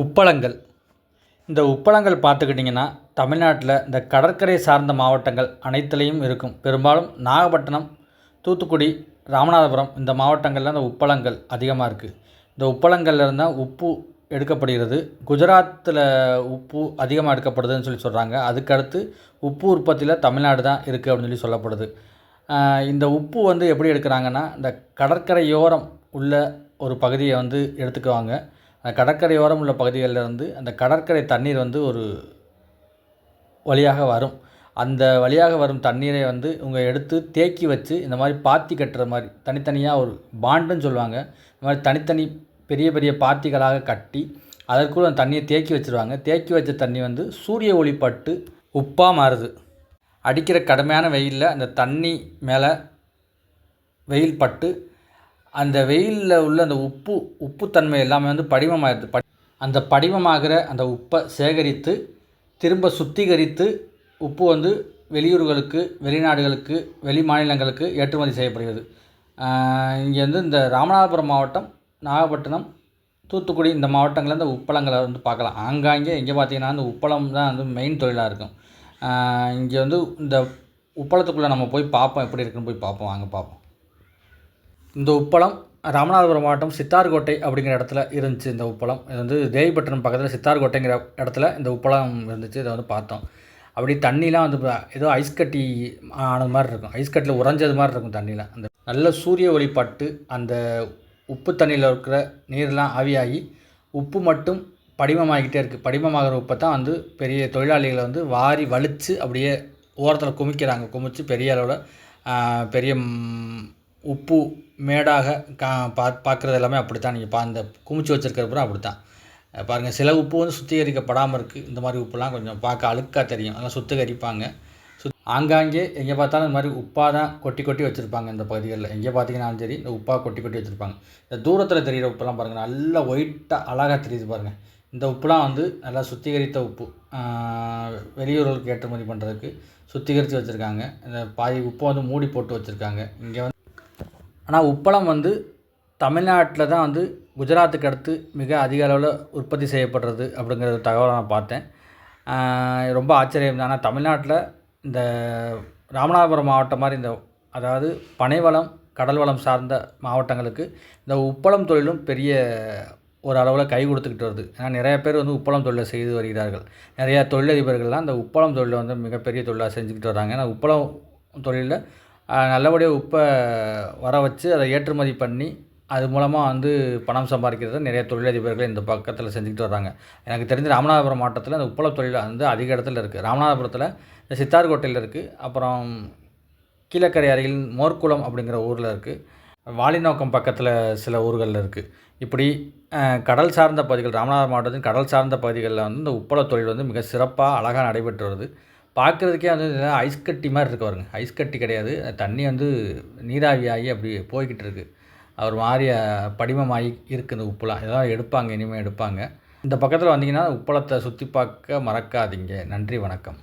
உப்பளங்கள். இந்த உப்பளங்கள் பார்த்துக்கிட்டிங்கன்னா தமிழ்நாட்டில் இந்த கடற்கரை சார்ந்த மாவட்டங்கள் அனைத்துலேயும் இருக்கும். பெரும்பாலும் நாகப்பட்டினம் தூத்துக்குடி ராமநாதபுரம் இந்த மாவட்டங்களில் அந்த உப்பளங்கள் அதிகமாக இருக்குது இந்த உப்பளங்கள்ல உப்பு எடுக்கப்படுகிறது. குஜராத்தில் உப்பு அதிகமாக எடுக்கப்படுதுன்னு சொல்லி சொல்கிறாங்க அதுக்கடுத்து உப்பு உற்பத்தியில் தமிழ்நாடு தான் இருக்குது அப்படின்னு சொல்லி சொல்லப்படுது. இந்த உப்பு வந்து எப்படி எடுக்கிறாங்கன்னா இந்த கடற்கரையோரம் உள்ள ஒரு பகுதியை வந்து எடுத்துக்குவாங்க. கடற்கரையோரம் உள்ள பகுதிகளில் இருந்து அந்த கடற்கரை தண்ணீர் வந்து ஒரு வழியாக வரும். அந்த வழியாக வரும் தண்ணீரை வந்து உங்கள் எடுத்து தேக்கி வச்சு இந்த மாதிரி பாத்தி கட்டுற மாதிரி தனித்தனியாக ஒரு பாண்டுன்னு சொல்லுவாங்க. இந்த மாதிரி தனித்தனி பெரிய பெரிய பாத்திகளாக கட்டி அதற்குள்ள அந்த தண்ணியை தேக்கி வச்சுருவாங்க. தேக்கி வச்ச தண்ணி வந்து சூரிய ஒளி பட்டு உப்பாக மாறுது. அடிக்கிற கடுமையான வெயிலில் அந்த தண்ணி மேலே வெயில் பட்டு அந்த வெயிலில் உள்ள அந்த உப்பு உப்புத்தன்மை எல்லாமே வந்து படிமமாகிடுது ப அந்த படிமமாகிற அந்த உப்பை சேகரித்து திரும்ப சுத்திகரித்து உப்பு வந்து வெளியூர்களுக்கு வெளிநாடுகளுக்கு வெளி மாநிலங்களுக்கு ஏற்றுமதி செய்யப்படுகிறது. இங்கே வந்து இந்த ராமநாதபுரம் மாவட்டம் நாகப்பட்டினம் தூத்துக்குடி இந்த மாவட்டங்களில் இந்த உப்பளங்களை வந்து பார்க்கலாம். ஆங்காங்கே இங்கே பார்த்தீங்கன்னா இந்த உப்பளம் தான் வந்து மெயின் தொழிலாக இருக்கும். இங்கே வந்து இந்த உப்பளத்துக்குள்ளே நம்ம போய் பார்ப்போம் எப்படி இருக்குன்னு போய் பார்ப்போம். வாங்க பார்ப்போம். இந்த உப்பளம் ராமநாதபுரம் மாவட்டம் சித்தார்கோட்டை அப்படிங்கிற இடத்துல இருந்துச்சு இந்த உப்பளம். இது வந்து தேவிப்பட்டினம் பக்கத்தில் சித்தார்கோட்டைங்கிற இடத்துல இந்த உப்பளம் இருந்துச்சு இதை வந்து பார்த்தோம். அப்படி தண்ணிலாம் வந்து ஏதோ ஐஸ் கட்டி ஆனது மாதிரி இருக்கும். ஐஸ் கட்டியில் உறைஞ்சது மாதிரி இருக்கும் தண்ணியில் அந்த நல்ல சூரிய ஒளி பட்டு அந்த உப்பு தண்ணியில் இருக்கிற நீர்லாம் ஆவியாகி உப்பு மட்டும் படிமமாகிக்கிட்டே இருக்குது படிமமாகிற உப்பை தான் வந்து பெரிய தொழிலாளிகளை வந்து வாரி வலித்து அப்படியே ஓரத்தில் குமிக்கிறாங்க. குமிச்சு பெரிய அளவில் பெரிய உப்பு மேடாக கா பா பார்க்குறது எல்லாமே அப்படி தான் நீங்கள் பா இந்த குமிச்சு வச்சுருக்கிறப்பறம் அப்படி தான் பாருங்கள் சில உப்பு வந்து சுத்திகரிக்கப்படாமல் இருக்குது இந்த மாதிரி உப்புலாம் கொஞ்சம் பார்க்க அழுக்காக தெரியும். அதெல்லாம் சுத்திகரிப்பாங்க. சுத் ஆங்காங்கே எங்கே பார்த்தாலும் இந்த மாதிரி உப்பாக தான் கொட்டி கொட்டி வச்சுருப்பாங்க இந்த பகுதிகளில். எங்கே பார்த்தீங்கன்னாலும் சரி இந்த உப்பாக கொட்டி கொட்டி வச்சுருப்பாங்க. இந்த தூரத்தில் தெரிகிற உப்புலாம் பாருங்கள் நல்லா ஒயிட்டாக அழகாக தெரியுது பாருங்கள் இந்த உப்புலாம் வந்து நல்லா சுத்திகரித்த உப்பு. வெளியூர்களுக்கு ஏற்றுமதி பண்ணுறதுக்கு சுத்திகரித்து வச்சுருக்காங்க. இந்த பாதி உப்பை வந்து மூடி போட்டு வச்சுருக்காங்க. இங்கே வந்து ஆனால் உப்பளம் வந்து தமிழ்நாட்டில் தான் வந்து குஜராத்துக்கு அடுத்து மிக அதிக அளவில் உற்பத்தி செய்யப்படுறது அப்படிங்கிற தகவலை நான் பார்த்தேன். ரொம்ப ஆச்சரியம் தான். ஆனால் தமிழ்நாட்டில் இந்த ராமநாதபுரம் மாவட்டம் மாதிரி இந்த அதாவது பனைவளம் கடல் வளம் சார்ந்த மாவட்டங்களுக்கு இந்த உப்பளம் தொழிலும் பெரிய ஒரு அளவில் கை கொடுத்துக்கிட்டு வருது. ஏன்னா நிறைய பேர் வந்து உப்பளம் தொழிலை செய்து வருகிறார்கள். நிறையா தொழிலதிபர்கள்லாம் இந்த உப்பளம் தொழிலை வந்து மிகப்பெரிய தொழிலாக செஞ்சுக்கிட்டு வராங்க. ஏன்னா உப்பளம் தொழிலில் நல்லபடியாக உப்பை வர வச்சு அதை ஏற்றுமதி பண்ணி அது மூலமாக வந்து பணம் சம்பாதிக்கிறத நிறைய தொழிலதிபர்கள் இந்த பக்கத்தில் செஞ்சுக்கிட்டு வராங்க எனக்கு தெரிஞ்ச ராமநாதபுரம் மாவட்டத்தில் இந்த உப்பள தொழில் வந்து அதிக இடத்துல இருக்குது ராமநாதபுரத்தில் இந்த சித்தார்கோட்டையில் இருக்குது அப்புறம் கீழக்கரை அருகில் மோர்க்குளம் அப்படிங்கிற ஊரில் இருக்குது வாலிநோக்கம் பக்கத்தில் சில ஊர்களில் இருக்குது இப்படி கடல் சார்ந்த பகுதிகள் ராமநாதபுரம் மாவட்டத்தின் கடல் சார்ந்த பகுதிகளில் வந்து இந்த உப்பள தொழில் வந்து மிக சிறப்பாக அழகாக நடைபெற்று வருது. பார்க்குறதுக்கே வந்து ஐஸ் கட்டி மாதிரி இருக்கு பாருங்க. ஐஸ் கட்டி கிடையாது. தண்ணி வந்து நீராவியாகி அப்படி போய்கிட்டு இருக்குது அவர் மாதிரி படிமமாகி இருக்குது இந்த உப்புலாம் இதெல்லாம் எடுப்பாங்க இனிமேல் எடுப்பாங்க. இந்த பக்கத்தில் வந்தீங்கன்னா உப்பளத்தை சுற்றி பார்க்க மறக்காதீங்க. நன்றி வணக்கம்.